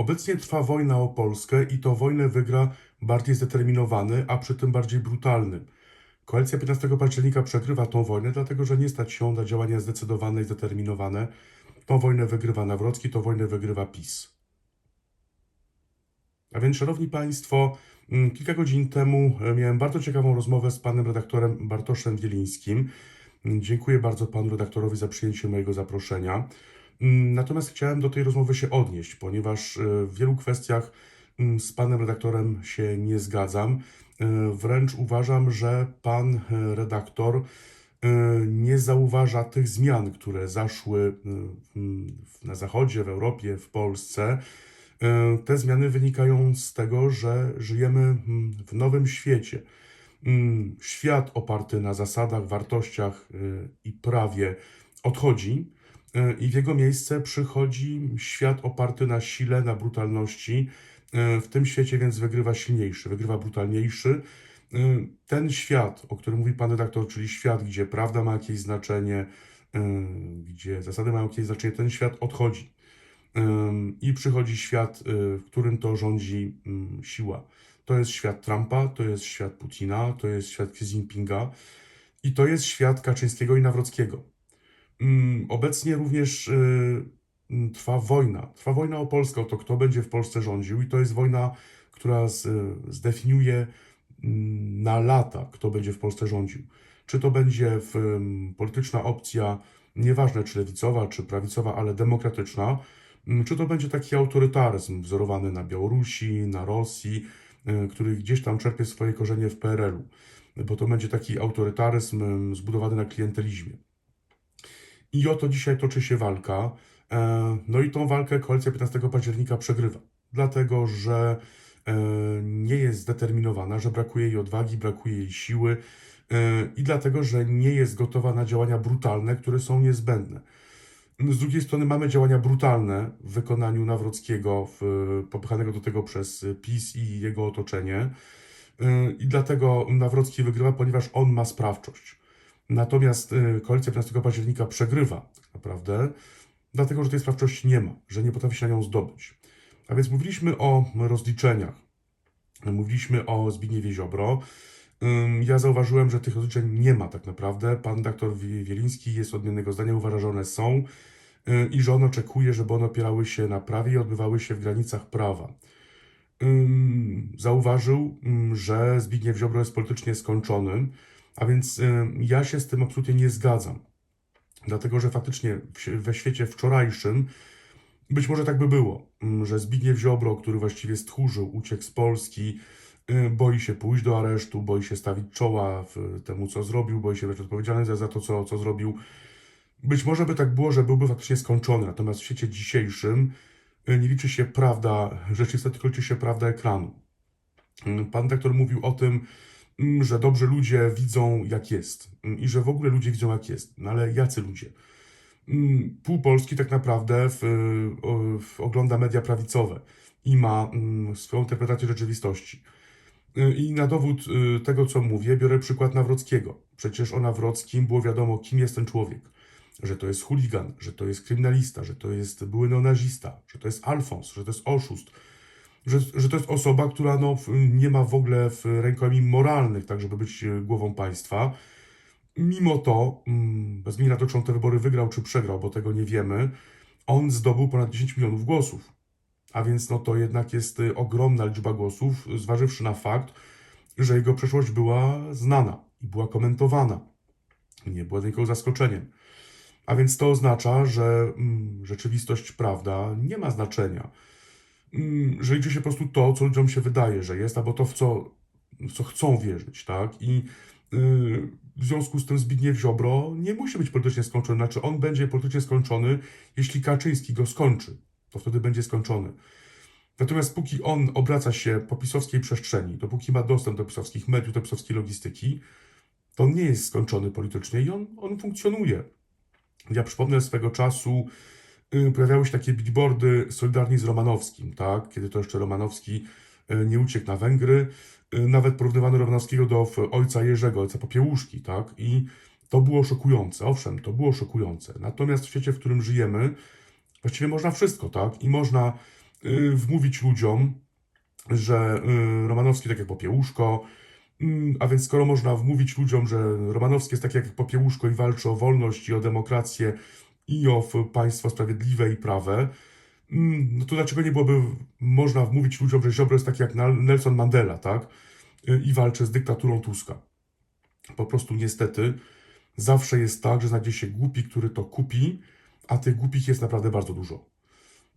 Obecnie trwa wojna o Polskę i to wojnę wygra bardziej zdeterminowany, a przy tym bardziej brutalny. Koalicja 15 października przegrywa tą wojnę, dlatego że nie stać ją na działania zdecydowane i zdeterminowane. Tą wojnę wygrywa Nawrocki, tą wojnę wygrywa PiS. A więc, szanowni Państwo, mm, kilka godzin temu e, miałem bardzo ciekawą rozmowę z panem redaktorem Bartoszem Wielińskim. Dziękuję bardzo panu redaktorowi za przyjęcie mojego zaproszenia. Mm, Natomiast chciałem do tej rozmowy się odnieść, ponieważ e, w wielu kwestiach mm, z panem redaktorem się nie zgadzam. E, Wręcz uważam, że pan e, redaktor nie zauważa tych zmian, które zaszły mm, na Zachodzie, w Europie, w Polsce. Te zmiany wynikają z tego, że żyjemy w nowym świecie. Świat oparty na zasadach, wartościach i prawie odchodzi i w jego miejsce przychodzi świat oparty na sile, na brutalności. Y, W tym świecie więc wygrywa silniejszy, wygrywa brutalniejszy. Y, Ten świat, o którym mówi pan redaktor, czyli świat, gdzie prawda ma jakieś znaczenie, gdzie zasady mają jakieś znaczenie, ten świat odchodzi. I przychodzi świat, w którym to rządzi ym, siła. To jest świat Trumpa, to jest świat Putina, to jest świat Xi Jinpinga i to jest świat Kaczyńskiego i Nawrockiego. Ym, Obecnie również y, ym, trwa wojna. Trwa wojna o Polskę, o to, kto będzie w Polsce rządził, i to jest wojna, która zdefiniuje ym, na lata, kto będzie w Polsce rządził. Czy to będzie polityczna opcja, nieważne czy lewicowa, czy prawicowa, ale demokratyczna, Mm, Czy to będzie taki autorytaryzm wzorowany na Białorusi, na Rosji, y, który gdzieś tam czerpie swoje korzenie w PRL-u, bo to będzie taki autorytaryzm zbudowany na klientelizmie. I o to dzisiaj toczy się walka. E, No i tą walkę koalicja 15 października przegrywa, dlatego że e, nie jest zdeterminowana, że brakuje jej odwagi, brakuje jej siły e, i dlatego, że nie jest gotowa na działania brutalne, które są niezbędne. Z drugiej strony mamy działania brutalne w wykonaniu Nawrockiego, popychanego do tego przez PiS i jego otoczenie. I dlatego Nawrocki wygrywa, ponieważ on ma sprawczość. Natomiast yy, koalicja 15 października przegrywa tak naprawdę, dlatego że tej sprawczości nie ma, że nie potrafi się na nią zdobyć. A więc mówiliśmy o rozliczeniach. Mówiliśmy o Zbigniewie Ziobro. Ja zauważyłem, że tych rozliczeń nie ma tak naprawdę. Pan doktor Wi- Wieliński jest odmiennego zdania, uważa, że one są y, i że on oczekuje, żeby one opierały się na prawie i odbywały się w granicach prawa. Zauważył, że Zbigniew Ziobro jest politycznie skończony, a więc ym, ja się z tym absolutnie nie zgadzam. Dlatego, że faktycznie we świecie wczorajszym być może tak by było, ym, że Zbigniew Ziobro, który właściwie stchórzył, uciekł z Polski, y, boi się pójść do aresztu, boi się stawić czoła temu, co zrobił, boi się być odpowiedzialny za, to, co, co zrobił. Być może by tak było, że byłby faktycznie skończony, natomiast w świecie dzisiejszym y, nie liczy się prawda rzeczywista, tylko liczy się prawda ekranu. Y, Pan doktor mówił o tym, mm, że dobrze ludzie widzą, jak jest y, i że w ogóle ludzie widzą, jak jest. No ale jacy ludzie? Mm, Pół Polski tak naprawdę w, o- w, ogląda media prawicowe i ma mm, swoją interpretację rzeczywistości. Y, I na dowód y, tego, co mówię, biorę przykład Nawrockiego. Przecież o Nawrockim było wiadomo, kim jest ten człowiek. Że to jest chuligan, że to jest kryminalista, że to jest były neonazista, że to jest Alfons, że to jest oszust, że, że to jest osoba, która no, nie ma w ogóle w rękojmi moralnych, tak żeby być y, głową państwa. Mimo to, mm, bez względu to, czy on te wybory wygrał, czy przegrał, bo tego nie wiemy, on zdobył ponad 10 milionów głosów. A więc no to jednak jest y, ogromna liczba głosów, zważywszy na fakt, że jego przeszłość była znana i była komentowana. Nie była dla nikogo zaskoczeniem. A więc to oznacza, że mm, rzeczywistość, prawda, nie ma znaczenia. Mm, że liczy się po prostu to, co ludziom się wydaje, że jest, albo to, w co, w co chcą wierzyć, tak? I yy, w związku z tym Zbigniew Ziobro nie musi być politycznie skończony. Znaczy, on będzie politycznie skończony, jeśli Kaczyński go skończy. To wtedy będzie skończony. Natomiast póki on obraca się po pisowskiej przestrzeni, dopóki ma dostęp do pisowskich mediów, do pisowskiej logistyki, to on nie jest skończony politycznie i on, on funkcjonuje. Ja przypomnę swego czasu y, pojawiały się takie billboardy Solidarni z Romanowskim, tak? Kiedy to jeszcze Romanowski y, nie uciekł na Węgry. Y, Nawet porównywano Romanowskiego do ojca Jerzego, ojca Popiełuszki, tak? I to było szokujące. Owszem, to było szokujące. Natomiast w świecie, w którym żyjemy, właściwie można wszystko, tak? I można y, wmówić ludziom, że y, Romanowski tak jak Popiełuszko, A więc skoro można wmówić ludziom, że Romanowski jest tak jak Popiełuszko i walczy o wolność i o demokrację i o państwo sprawiedliwe i prawe, mm, no to dlaczego nie byłoby można wmówić ludziom, że Ziobro jest taki jak Nelson Mandela, tak? Y, I walczy z dyktaturą Tuska. Po prostu niestety zawsze jest tak, że znajdzie się głupi, który to kupi, a tych głupich jest naprawdę bardzo dużo.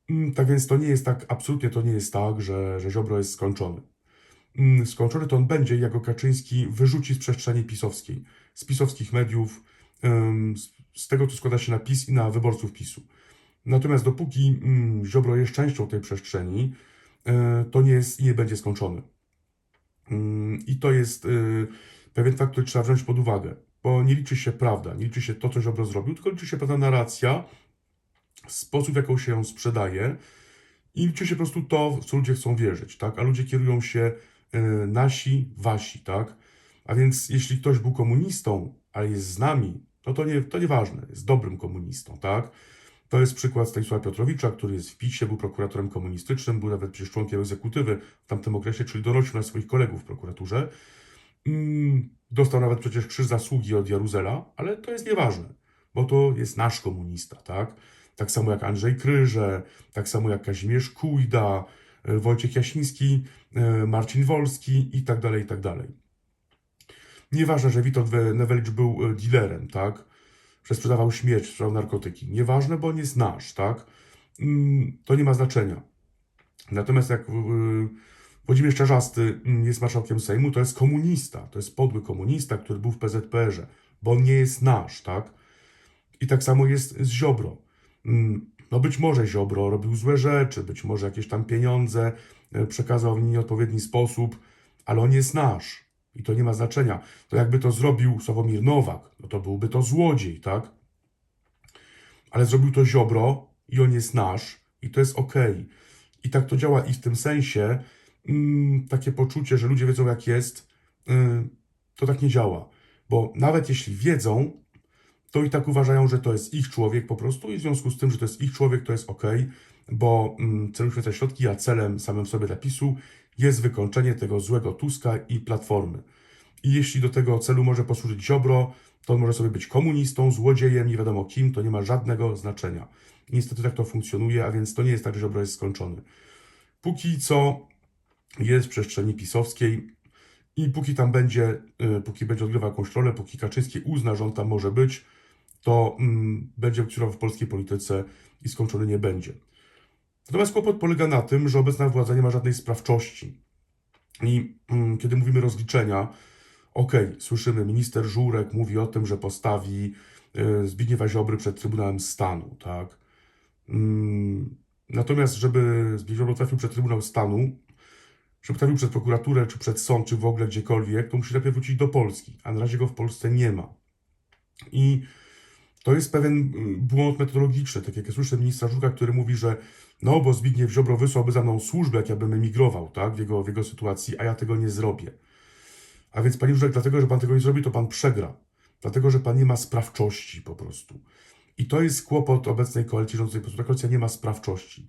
Mm, Tak więc to nie jest tak, absolutnie to nie jest tak, że, że Ziobro jest skończony mm, skończony, to on będzie, jak go Kaczyński wyrzuci z przestrzeni pisowskiej, z pisowskich mediów, z, tego, co składa się na PiS i na wyborców PiSu. Natomiast dopóki mm, Ziobro jest częścią tej przestrzeni, e, to nie jest i nie będzie skończony. Mm, I to jest e, pewien fakt, który trzeba wziąć pod uwagę, bo nie liczy się prawda, nie liczy się to, co Ziobro zrobił, tylko liczy się pewna narracja, sposób, w jaką się ją sprzedaje i liczy się po prostu to, w co ludzie chcą wierzyć, tak? A ludzie kierują się e, nasi, wasi, tak? A więc jeśli ktoś był komunistą, ale jest z nami, no to nie, to nieważne, jest dobrym komunistą, tak? To jest przykład Stanisława Piotrowicza, który jest w PiSie, był prokuratorem komunistycznym, był nawet przecież członkiem egzekutywy w tamtym okresie, czyli donosił na swoich kolegów w prokuraturze. Mm, Dostał nawet przecież krzyż zasługi od Jaruzela, ale to jest nieważne, bo to jest nasz komunista, tak? Tak samo jak Andrzej Kryże, tak samo jak Kazimierz Kujda, e, Wojciech Jasiński, e, Marcin Wolski i tak dalej, i tak dalej. Nieważne, że Witold Newelicz był e, dealerem, tak? Że sprzedawał śmierć, sprzedawał narkotyki. Nieważne, bo on jest nasz, tak? Mm, To nie ma znaczenia. Natomiast jak Włodzimierz Czarzasty mm, jest marszałkiem Sejmu, to jest komunista. To jest podły komunista, który był w PZPR-ze, bo on nie jest nasz, tak? I tak samo jest z Ziobro. Mm, No być może Ziobro robił złe rzeczy, być może jakieś tam pieniądze e, przekazał w nieodpowiedni sposób, ale on jest nasz. I to nie ma znaczenia. To jakby to zrobił Sławomir Nowak, no to byłby to złodziej, tak? Ale zrobił to Ziobro i on jest nasz i to jest okej. I tak to działa i w tym sensie mm, takie poczucie, że ludzie wiedzą jak jest, y, to tak nie działa. Bo nawet jeśli wiedzą, to i tak uważają, że to jest ich człowiek po prostu i w związku z tym, że to jest ich człowiek, to jest ok, bo mm, celem świeca środki, a celem samym sobie dla PiSu jest wykończenie tego złego Tuska i Platformy. I jeśli do tego celu może posłużyć Ziobro, to on może sobie być komunistą, złodziejem, nie wiadomo kim, to nie ma żadnego znaczenia. Niestety tak to funkcjonuje, a więc to nie jest tak, że Ziobro jest skończony. Póki co jest w przestrzeni pisowskiej i póki tam będzie, y, póki będzie odgrywał jakąś rolę, póki Kaczyński uzna, że on tam może być, to mm, będzie funkcjonował w polskiej polityce i skończony nie będzie. Natomiast kłopot polega na tym, że obecna władza nie ma żadnej sprawczości. I mm, kiedy mówimy rozliczenia, okej, słyszymy, minister Żurek mówi o tym, że postawi y, Zbigniewa Ziobry przed Trybunałem Stanu, tak? Mm, natomiast, żeby Zbigniew Ziobro trafił przed Trybunał Stanu, żeby trafił przed prokuraturę, czy przed sąd, czy w ogóle gdziekolwiek, to musi najpierw wrócić do Polski, a na razie go w Polsce nie ma. I to jest pewien y, błąd metodologiczny, tak jak ja słyszę ministra Żurka, który mówi, że no, bo Zbigniew Ziobro wysłałby za mną służbę, jak ja bym emigrował, tak, w jego, w jego sytuacji, a ja tego nie zrobię. A więc, panie Żurek, dlatego, że pan tego nie zrobi, to pan przegra. Dlatego, że pan nie ma sprawczości po prostu. I to jest kłopot obecnej koalicji rządzącej, po prostu ta koalicja nie ma sprawczości.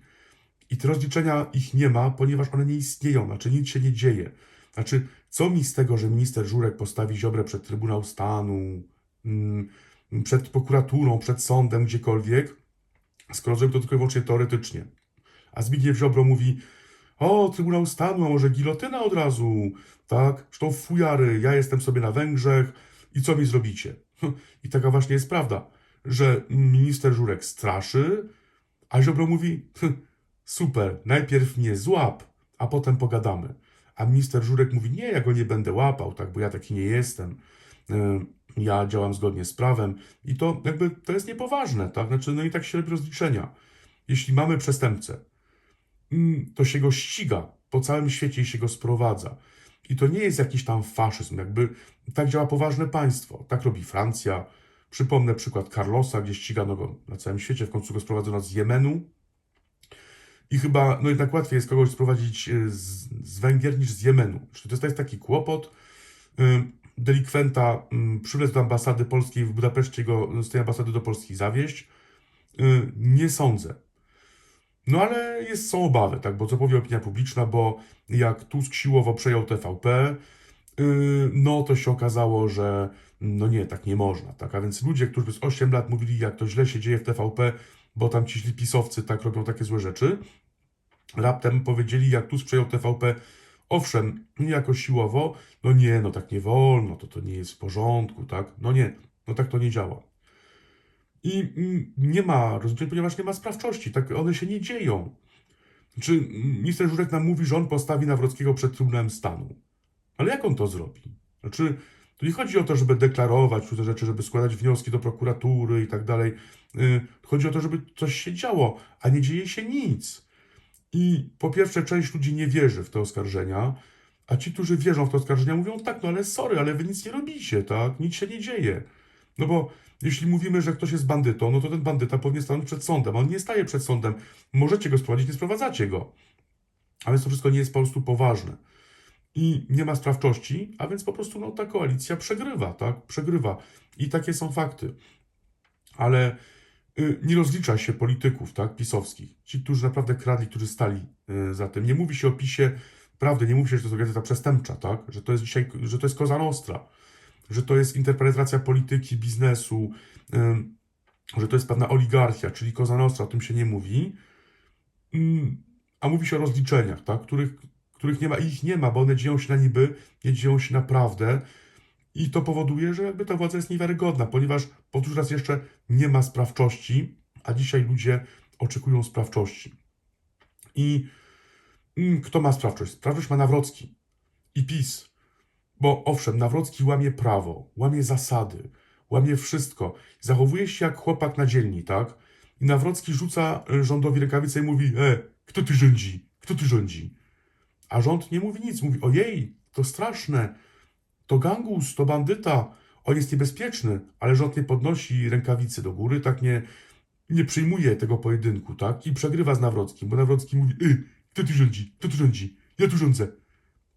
I te rozliczenia ich nie ma, ponieważ one nie istnieją, znaczy nic się nie dzieje. Znaczy, co mi z tego, że minister Żurek postawi Ziobrę przed Trybunał Stanu, mm, przed prokuraturą, przed sądem, gdziekolwiek, skoro zrobił to tylko i wyłącznie teoretycznie. A Zbigniew Ziobro mówi, o, Trybunał Stanu, a może gilotyna od razu, tak? Zresztą fujary, ja jestem sobie na Węgrzech i co mi zrobicie? I taka właśnie jest prawda, że minister Żurek straszy, a Ziobro mówi, super, najpierw mnie złap, a potem pogadamy. A minister Żurek mówi, nie, ja go nie będę łapał, tak, bo ja taki nie jestem. Yy, Ja działam zgodnie z prawem i to jakby to jest niepoważne, tak? Znaczy, no i tak się robi rozliczenia. Jeśli mamy przestępcę, mm, to się go ściga po całym świecie i się go sprowadza. I to nie jest jakiś tam faszyzm, jakby tak działa poważne państwo. Tak robi Francja. Przypomnę przykład Carlosa, gdzie ścigano go na całym świecie, w końcu go sprowadzono z Jemenu. I chyba, no jednak łatwiej jest kogoś sprowadzić y, z, z Węgier niż z Jemenu. Czyli to jest, to jest taki kłopot. Y, Delikwenta y, przywlec do ambasady polskiej w Budapeszcie, go z tej ambasady do Polski zawieść. Y, Nie sądzę. No ale jest, są obawy, tak, bo co powie opinia publiczna, bo jak Tusk siłowo przejął TVP, yy, no to się okazało, że no nie, tak nie można, tak, a więc ludzie, którzy przez 8 lat mówili, jak to źle się dzieje w TVP, bo tam ci źli pisowcy tak robią takie złe rzeczy, raptem powiedzieli, jak Tusk przejął TVP, owszem, niejako siłowo, no nie, no tak nie wolno, to to nie jest w porządku, tak, no nie, no tak to nie działa. I mm, nie ma rozliczeń, ponieważ nie ma sprawczości. Tak one się nie dzieją. Czy minister Żurek nam mówi, że on postawi Nawrockiego przed Trybunałem Stanu? Ale jak on to zrobi? Znaczy, tu nie chodzi o to, żeby deklarować te rzeczy, żeby składać wnioski do prokuratury i tak dalej. Yy, Chodzi o to, żeby coś się działo, a nie dzieje się nic. I po pierwsze, część ludzi nie wierzy w te oskarżenia, a ci, którzy wierzą w te oskarżenia, mówią tak, no ale sorry, ale wy nic nie robicie, tak? Nic się nie dzieje. No bo jeśli mówimy, że ktoś jest bandytą, no to ten bandyta powinien stanąć przed sądem. On nie staje przed sądem. Możecie go sprowadzić, nie sprowadzacie go. A więc to wszystko nie jest po prostu poważne. I nie ma sprawczości, a więc po prostu no, ta koalicja przegrywa, tak? Przegrywa. I takie są fakty. Ale nie rozlicza się polityków, tak? Pisowskich. Ci, którzy naprawdę kradli, którzy stali y, za tym. Nie mówi się o PiSie prawdy, nie mówi się, że to jest gazeta przestępcza, tak? Że to jest dzisiaj, że to jest Koza Nostra że to jest interpretacja polityki, biznesu, ym, że to jest pewna oligarchia, czyli Koza Nostra, o tym się nie mówi, a mówi się o rozliczeniach, tak? których, których nie ma ich nie ma, bo one dzieją się na niby, nie dzieją się naprawdę i to powoduje, że jakby ta władza jest niewiarygodna, ponieważ powtórzę raz jeszcze, nie ma sprawczości, a dzisiaj ludzie oczekują sprawczości. I ym, kto ma sprawczość? Sprawczość ma Nawrocki i PiS. Bo owszem, Nawrocki łamie prawo, łamie zasady, łamie wszystko. Zachowuje się jak chłopak na dzielni, tak? I Nawrocki rzuca e, rządowi rękawicę i mówi: E, kto ty rządzi? Kto ty rządzi? A rząd nie mówi nic. Mówi: Ojej, to straszne. To gangus, to bandyta. On jest niebezpieczny, ale rząd nie podnosi rękawicy do góry, tak nie, nie przyjmuje tego pojedynku, tak? I przegrywa z Nawrockim, bo Nawrocki mówi: E, kto tu rządzi? Kto tu rządzi? Ja tu rządzę.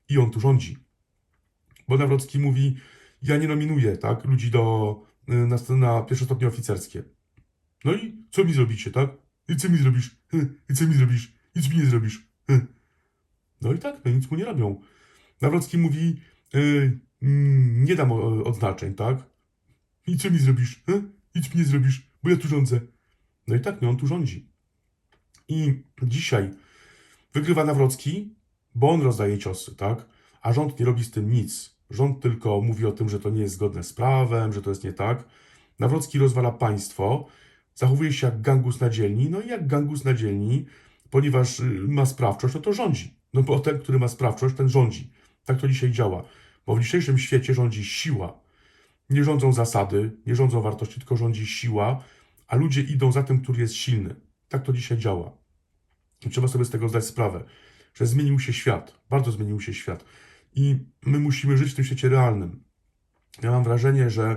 I on tu rządzi bo Nawrocki mówi, ja nie nominuję tak, ludzi do, y, na, na pierwsze stopnie oficerskie. No i co mi zrobicie, tak? I co mi zrobisz? Hy, I co mi zrobisz? Nic mi nie zrobisz. Hy. No i tak, no nic mu nie robią. Nawrocki mówi, y, mm, nie dam o- odznaczeń, tak? I co mi zrobisz? Hy? Nic mi nie zrobisz, bo ja tu rządzę. No i tak, no on tu rządzi. I dzisiaj wygrywa Nawrocki, bo on rozdaje ciosy, tak? A rząd nie robi z tym nic. Rząd tylko mówi o tym, że to nie jest zgodne z prawem, że to jest nie tak. Nawrocki rozwala państwo, zachowuje się jak gangus na dzielni, no i jak gangus na dzielni, ponieważ y, ma sprawczość, no to rządzi. No bo ten, który ma sprawczość, ten rządzi. Tak to dzisiaj działa. Bo w dzisiejszym świecie rządzi siła. Nie rządzą zasady, nie rządzą wartości, tylko rządzi siła, a ludzie idą za tym, który jest silny. Tak to dzisiaj działa. I trzeba sobie z tego zdać sprawę, że zmienił się świat, bardzo zmienił się świat. I my musimy żyć w tym świecie realnym. Ja mam wrażenie, że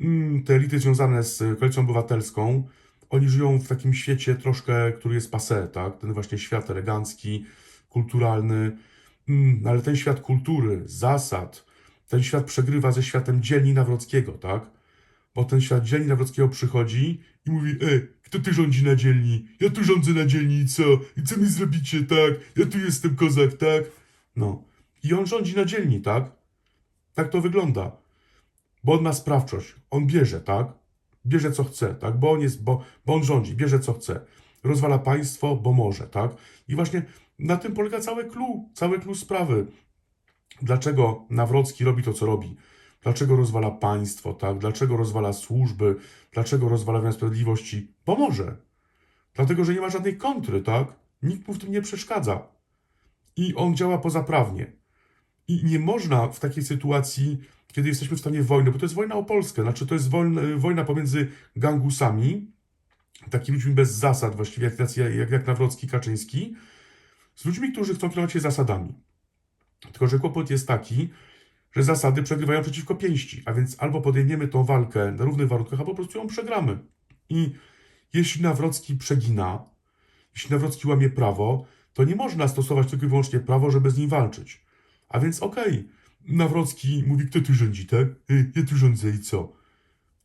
mm, te elity związane z koalicją obywatelską, oni żyją w takim świecie troszkę, który jest passé, tak? Ten właśnie świat elegancki, kulturalny, ale ten świat kultury, zasad, ten świat przegrywa ze światem dzielni Nawrockiego, tak? Bo ten świat dzielni Nawrockiego przychodzi i mówi, e, kto tu rządzi na dzielni? Ja tu rządzę na dzielni co? I co mi zrobicie, tak? Ja tu jestem kozak, tak? No. I on rządzi na dzielni, tak? Tak to wygląda. Bo on ma sprawczość. On bierze, tak? Bierze co chce, tak? Bo on jest, bo, bo on rządzi, bierze co chce. Rozwala państwo, bo może, tak? I właśnie na tym polega całe clue, całe clue sprawy. Dlaczego Nawrocki robi to, co robi? Dlaczego rozwala państwo, tak? Dlaczego rozwala służby? Dlaczego rozwala wymiar sprawiedliwości? Bo może. Dlatego, że nie ma żadnej kontry, tak? Nikt mu w tym nie przeszkadza. I on działa pozaprawnie. I nie można w takiej sytuacji, kiedy jesteśmy w stanie wojny, bo to jest wojna o Polskę, znaczy to jest wojna pomiędzy gangusami, takimi ludźmi bez zasad, właściwie jak, jak, jak Nawrocki, Kaczyński, z ludźmi, którzy chcą kierować się zasadami. Tylko, że kłopot jest taki, że zasady przegrywają przeciwko pięści, a więc albo podejmiemy tą walkę na równych warunkach, albo po prostu ją przegramy. I jeśli Nawrocki przegina, jeśli Nawrocki łamie prawo, to nie można stosować tylko i wyłącznie prawo, żeby z nim walczyć. A więc okej, Nawrocki mówi, kto tu rządzi, tak? Y, ja tu rządzę i co?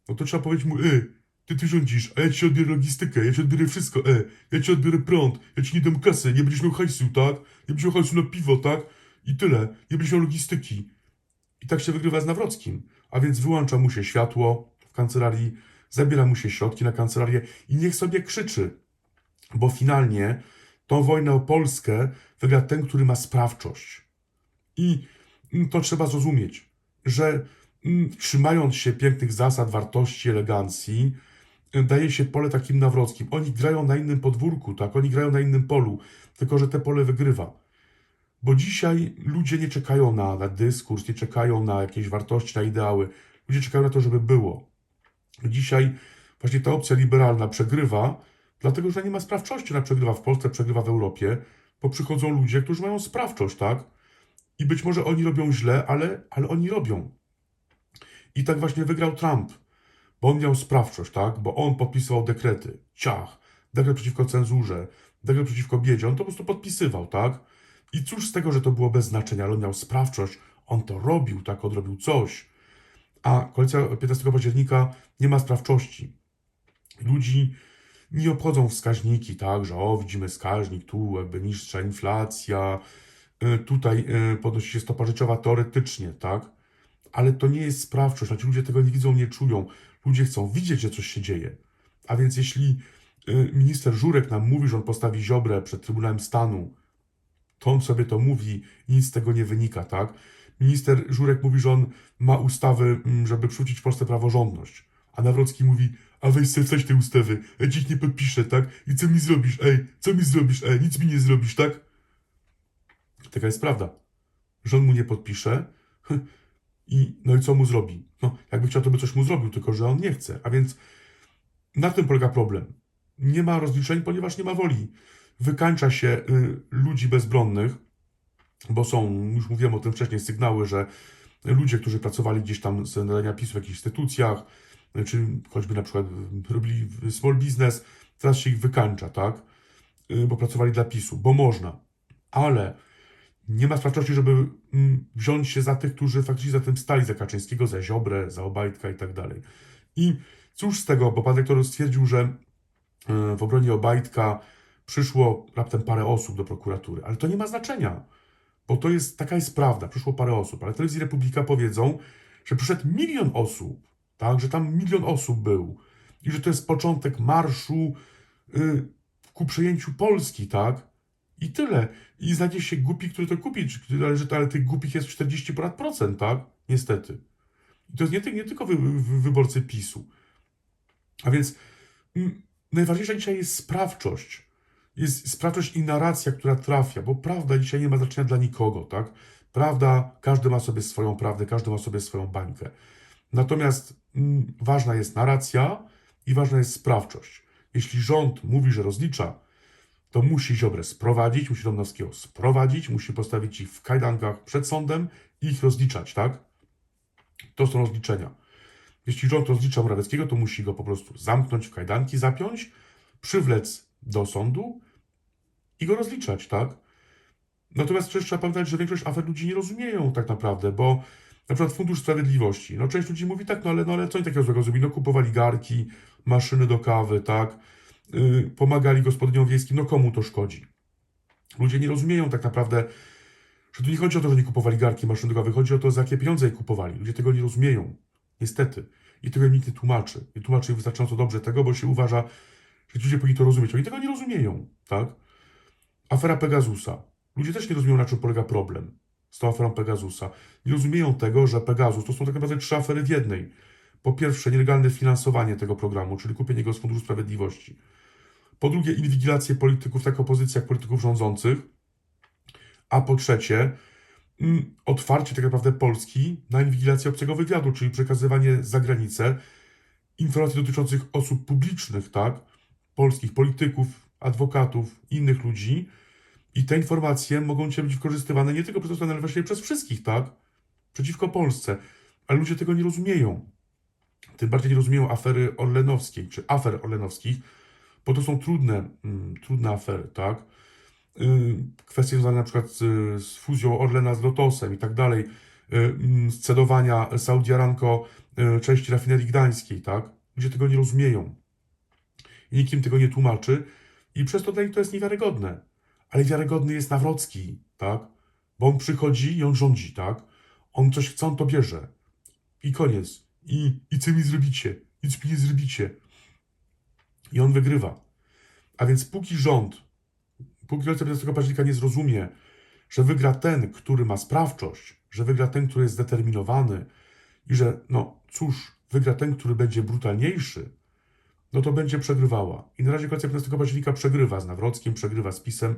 No to trzeba powiedzieć mu, y, ty tu rządzisz, a ja ci odbiorę logistykę, ja ci odbiorę wszystko, e, ja ci odbiorę prąd, ja ci nie dam kasy, nie będziesz miał hajsu, tak? Nie będziesz miał hajsu na piwo, tak? I tyle, nie będziesz miał logistyki. I tak się wygrywa z Nawrockim. A więc wyłącza mu się światło w kancelarii, zabiera mu się środki na kancelarię i niech sobie krzyczy. Bo finalnie tą wojnę o Polskę wygra ten, który ma sprawczość. I to trzeba zrozumieć, że mm, trzymając się pięknych zasad, wartości, elegancji, daje się pole takim nawrockim. Oni grają na innym podwórku, tak? Oni grają na innym polu, tylko że te pole wygrywa. Bo dzisiaj ludzie nie czekają na, na dyskurs, nie czekają na jakieś wartości, na ideały. Ludzie czekają na to, żeby było. Dzisiaj właśnie ta opcja liberalna przegrywa, dlatego że nie ma sprawczości. Ona przegrywa w Polsce, przegrywa w Europie, bo przychodzą ludzie, którzy mają sprawczość, tak? I być może oni robią źle, ale, ale oni robią. I tak właśnie wygrał Trump, bo on miał sprawczość, tak? Bo on podpisywał dekrety. Ciach. Dekret przeciwko cenzurze, dekret przeciwko biedzie. On to po prostu podpisywał, tak? I cóż z tego, że to było bez znaczenia, ale on miał sprawczość. On to robił, tak? On robił coś. A koalicja 15 października nie ma sprawczości. Ludzi nie obchodzą wskaźniki, tak? Że o, widzimy wskaźnik, tu jakby niższa inflacja, y, tutaj y, podnosi się stopa życiowa teoretycznie, tak? Ale to nie jest sprawczość. Znaczy ludzie tego nie widzą, nie czują. Ludzie chcą widzieć, że coś się dzieje. A więc jeśli y, minister Żurek nam mówi, że on postawi Ziobrę przed Trybunałem Stanu, to on sobie to mówi i nic z tego nie wynika, tak? Minister Żurek mówi, że on ma ustawy, mm, żeby przywrócić w Polsce praworządność. A Nawrocki mówi, a weź sobie coś tej ustawy, ja dziś nie podpiszę, tak? I co mi zrobisz, ej? Co mi zrobisz, ej? Nic mi nie zrobisz, tak? Taka jest prawda. Że on mu nie podpisze, I, no i co mu zrobi? No, jakby chciał, to by coś mu zrobił, tylko że on nie chce. A więc na tym polega problem. Nie ma rozliczeń, ponieważ nie ma woli. Wykańcza się y, ludzi bezbronnych, bo są, już mówiłem o tym wcześniej, sygnały, że ludzie, którzy pracowali gdzieś tam z nadania PiSu w jakichś instytucjach, y, czy choćby na przykład robili small business, teraz się ich wykańcza, tak? Y, bo pracowali dla PiSu, bo można. Ale nie ma sprawczości, żeby mm, wziąć się za tych, którzy faktycznie za tym stali, za Kaczyńskiego, za Ziobrę, za Obajtka i tak dalej. I cóż z tego, bo pan rektor stwierdził, że e, w obronie Obajtka przyszło raptem parę osób do prokuratury, ale to nie ma znaczenia, bo to jest, taka jest prawda, przyszło parę osób, ale telewizji Republika powiedzą, że przyszedł milion osób, tak, że tam milion osób był. I że to jest początek marszu y, ku przejęciu Polski, tak, i tyle. I znajdzie się głupi, który to kupi, ale, ale tych głupich jest 40 ponad procent, tak? Niestety. I to jest nie, nie tylko wy, wy, wyborcy PiSu. A więc mm, najważniejsza dzisiaj jest sprawczość. Jest sprawczość i narracja, która trafia, bo prawda dzisiaj nie ma znaczenia dla nikogo, tak? Prawda, każdy ma sobie swoją prawdę, każdy ma sobie swoją bańkę. Natomiast mm, ważna jest narracja i ważna jest sprawczość. Jeśli rząd mówi, że rozlicza, to musi Ziobrę sprowadzić, musi Domnowskiego sprowadzić, musi postawić ich w kajdankach przed sądem i ich rozliczać, tak? To są rozliczenia. Jeśli rząd rozlicza Morawieckiego, to musi go po prostu zamknąć w kajdanki, zapiąć, przywlec do sądu i go rozliczać, tak? Natomiast przecież trzeba pamiętać, że większość afer ludzi nie rozumieją tak naprawdę, bo na przykład Fundusz Sprawiedliwości, no część ludzi mówi tak, no ale, no ale co oni takiego złego zrobili? No kupowali garki, maszyny do kawy, tak? Yy, pomagali gospodyniom wiejskim, no komu to szkodzi? Ludzie nie rozumieją tak naprawdę, że tu nie chodzi o to, że nie kupowali garki, maszyny do kawy, chodzi o to, za jakie pieniądze je kupowali. Ludzie tego nie rozumieją, niestety. I tego nikt nie tłumaczy. Nie tłumaczy im wystarczająco dobrze tego, bo się uważa, że ludzie powinni to rozumieć. Oni tego nie rozumieją, tak? Afera Pegasusa. Ludzie też nie rozumieją, na czym polega problem z tą aferą Pegasusa. Nie rozumieją tego, że Pegasus to są tak naprawdę trzy afery w jednej. Po pierwsze, nielegalne finansowanie tego programu, czyli kupienie go z Funduszu Sprawiedliwości. Po drugie, inwigilację polityków, tak opozycji, jak polityków rządzących. A po trzecie, mm, otwarcie tak naprawdę Polski na inwigilację obcego wywiadu, czyli przekazywanie za granicę informacji dotyczących osób publicznych, tak? Polskich polityków, adwokatów, innych ludzi. I te informacje mogą cię być wykorzystywane nie tylko przez Rosjan, ale właśnie przez wszystkich, tak? Przeciwko Polsce. Ale ludzie tego nie rozumieją. Tym bardziej nie rozumieją afery orlenowskiej, czy afer orlenowskich, bo to są trudne, mm, trudne afery, tak? Y, Kwestie związane na przykład z, z fuzją Orlena z Lotosem i tak dalej, y, mm, z cedowania Saudi Aramco y, części rafinerii gdańskiej, tak? Ludzie tego nie rozumieją. i nikim tego nie tłumaczy i przez to dla nich to jest niewiarygodne. Ale wiarygodny jest Nawrocki, tak? Bo on przychodzi i on rządzi, tak? On coś chce, on to bierze. I koniec. I, i co mi zrobicie? Nic mi nie zrobicie. I on wygrywa. A więc póki rząd, póki ojciec 15 października nie zrozumie, że wygra ten, który ma sprawczość, że wygra ten, który jest zdeterminowany i że, no cóż, wygra ten, który będzie brutalniejszy, no to będzie przegrywała. I na razie koalicja 15 października przegrywa z Nawrockim, przegrywa z PiSem,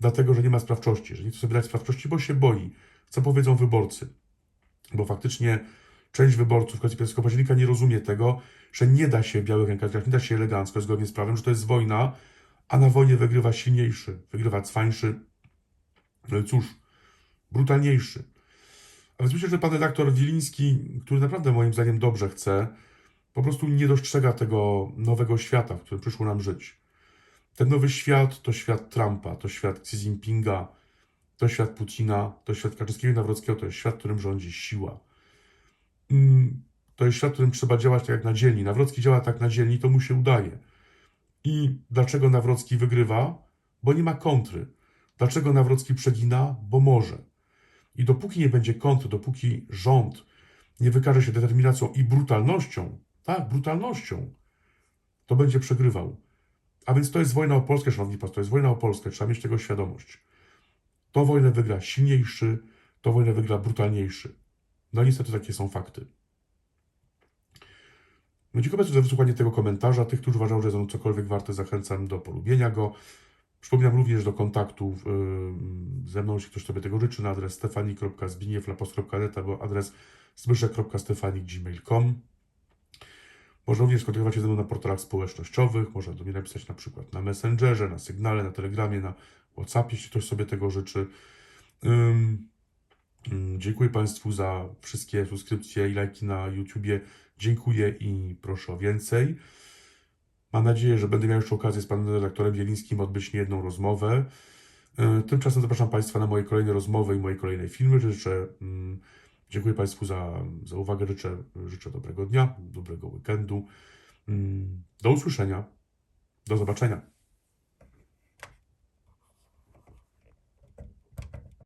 dlatego, że nie ma sprawczości, że nie chce sobie dać sprawczości, bo się boi, co powiedzą wyborcy. Bo faktycznie część wyborców koalicji 15 października nie rozumie tego, że nie da się w białych rękawicach, nie da się elegancko, zgodnie z prawem, że to jest wojna, a na wojnie wygrywa silniejszy, wygrywa cwańszy, no i cóż, brutalniejszy. A więc myślę, że pan redaktor Wiliński, który naprawdę moim zdaniem dobrze chce, po prostu nie dostrzega tego nowego świata, w którym przyszło nam żyć. Ten nowy świat to świat Trumpa, to świat Xi Jinpinga, to świat Putina, to świat Kaczyńskiego i Nawrockiego, to jest świat, którym rządzi siła. Mm, To jest świat, w którym trzeba działać tak jak na dzielni. Nawrocki działa tak na dzielni, to mu się udaje. I dlaczego Nawrocki wygrywa? Bo nie ma kontry. Dlaczego Nawrocki przegina? Bo może. I dopóki nie będzie kontry, dopóki rząd nie wykaże się determinacją i brutalnością, tak, brutalnością, to będzie przegrywał. A więc to jest wojna o Polskę, szanowni państwo, to jest wojna o Polskę, trzeba mieć tego świadomość. To wojnę wygra silniejszy, to wojnę wygra brutalniejszy. No niestety takie są fakty. No dziękuję za wysłuchanie tego komentarza. Tych, którzy uważają, że jest on cokolwiek warte, zachęcam do polubienia go. Przypominam również do kontaktu yy, ze mną, jeśli ktoś sobie tego życzy, na adres stefani.zbigniewlapos.net albo adres zbyszek.stefanik.gmail.com. Można również skontaktować się ze mną na portalach społecznościowych, można do mnie napisać na przykład na Messengerze, na Sygnale, na Telegramie, na WhatsAppie, jeśli ktoś sobie tego życzy. Ym, dziękuję Państwu za wszystkie subskrypcje i lajki na YouTubie. Dziękuję i proszę o więcej. Mam nadzieję, że będę miał jeszcze okazję z panem redaktorem Wielińskim odbyć niejedną rozmowę. Yy, Tymczasem zapraszam Państwa na moje kolejne rozmowy i moje kolejne filmy. Życzę, mm, dziękuję Państwu za, za uwagę. Życzę, życzę dobrego dnia, dobrego weekendu. Mm, Do usłyszenia. Do zobaczenia.